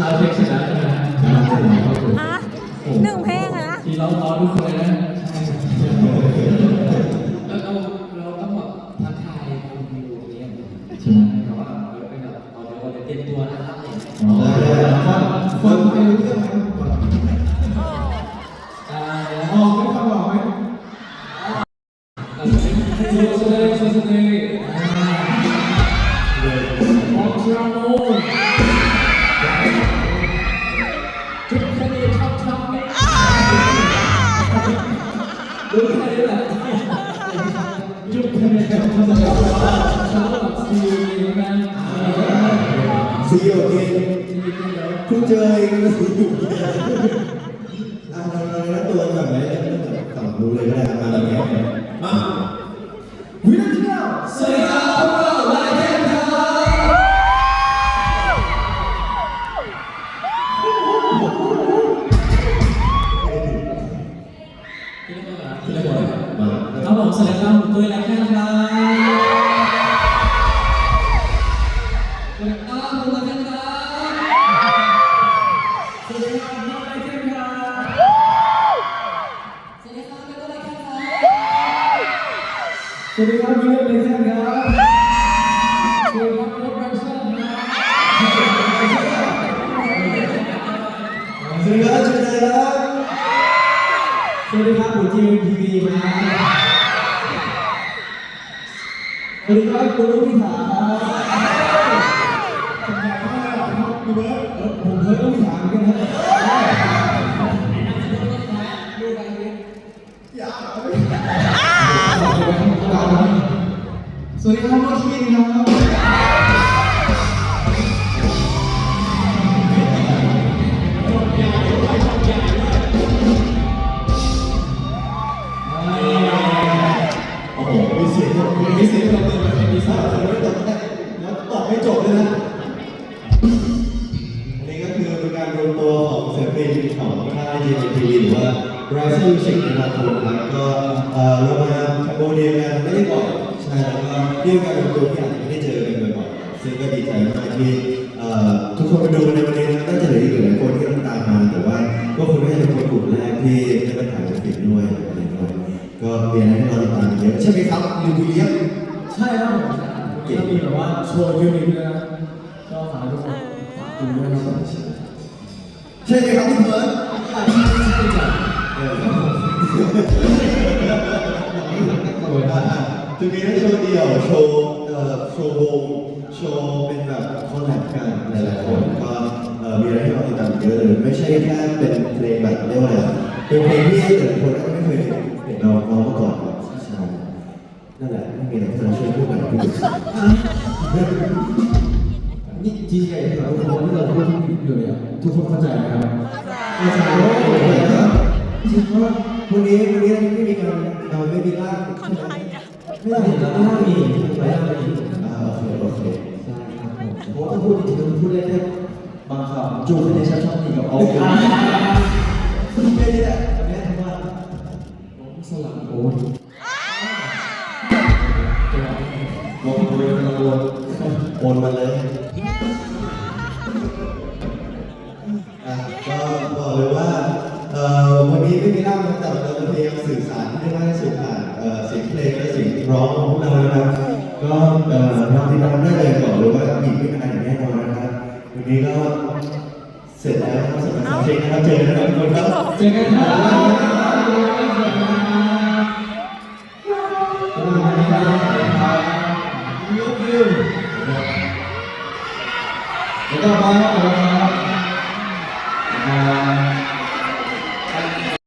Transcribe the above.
ซาเช็คเสร็ใช่ไหมหนึ่งเพลงอะนะทีร้องร้องทุกคนเลยนะแล้วเราเราต้องแบบทักทยคุณวิวอย่างเงี้ใช่ไหมแต่ว่าเออเป็นแบบเอาเดี๋วรจะเตรียมตัวนะครับคนคนไม่รู้เรื่อง สีโอเคเพิ่งเจอเองก็สีอยู่อะเราเราแล้วตัวแบบไหน สวัสดีครับน้องไลน์แคนครับสวัสดีครับเป็นต้นไลน์แคนครับสวัสดีครับวิลเลียมไลน์แคนครับสวัสดีครับบงค์สันครับสวัสดีครับเชิญเลยครับสวัสดีครับผมจีมทีวีครับสวัสดีครับคุณลูกพิธาครับผมอยากเข้ามาหรอก ครับพี่เบิร์ดเออผมเคยต้องพิธาเหมือนกันนะสวัสดีครับน้องคินครับโอ้โหมีเสียงด้วยมีเสียงตบมือแบบมีสาวคนไม่ตบได้แล้วตอบไม่จบเลยนะ ของศิลปินของค่าย JTV หรือว่า Rising Music นะครับผมแล้วก็เออเรามาแคมโบเดียกันไม่ได้บ่อยใช่แล้วก็เรื่องการรวมตัวที่อาจจะไม่ได้เจอกันบ่อยๆซึ่งก็ดีใจมากที่เอ่อทุกคนมาดูในวันนี้นะครับน่าจะเหลืออีกหลายคนที่ต้องตามมาแต่ว่าก็คงไม่ใช่เป็นคนกลุ่มแรกที่ได้มาถ่ายศิลปินด้วยอะไรด้วยก็มีอะไรให้เราติดตามเยอะใช่ไหมครับลิววิลเลียมใช่ครับก็มีแบบว่าโชว์ยูนิคด้วยนะก็ฝากทุกคนฝากดูด้วยนะครับ ใช่ไหมครับพี่เบิร์ดเออจะมีทั้งโชว์เดี่ยวโชว์เอ่อโชว์วงโชว์เป็นแบบคอลแลบกันหลายๆคนก็เอ่อมีอะไรให้เราติดตามเยอะเลยไม่ใช่แค่เป็นเพลงแบบเรียกว่าอะไรเป็นเพลงที่หลายคนก็ไม่เคยเห็นเราร้องมาก่อนใช่นั่นแหละไม่มีอะไรที่เราช่วยพูดกันพูด นี่จีเอ็เราทุกคนที่เราพูดอยู่เนี่ยทุกคนเข้าใจไหมครับอาจารย์ว่าผมเลยนะจริงว่าวันนี้วันนี้ไม่มีการเอ่อไม่มีร่างใช่ไหมไม่ได้เห็นแล้วไม่น่ามีไม่น่ามีอ่าโอเคโอเคใช่ครับผมเพราะว่าถ้าพูดจริงๆพูดได้แค่บางคำจูคะแนชัดช่องนี่กับเอาแค่นี้แหละอันนี้ทำว่าผมสลับโอ้ยโอนมาเลย เลยว่าวันนี้ไม่มีร่างนะแต่เราจะพยายามสื่อสารให้ได้มากที่สุดผ่านเสียงเพลงและเสียงร้องของพวกเรานะครับก็เอ่อเราติดตามได้เลยบอกเลยว่าอีกไม่นานอย่างแน่นอนนะครับวันนี้ก็เสร็จแล้วครับสำหรับเพลงนะครับเจอกันนะครับทุกคนครับเจอกันครับแล้วก็มาครับ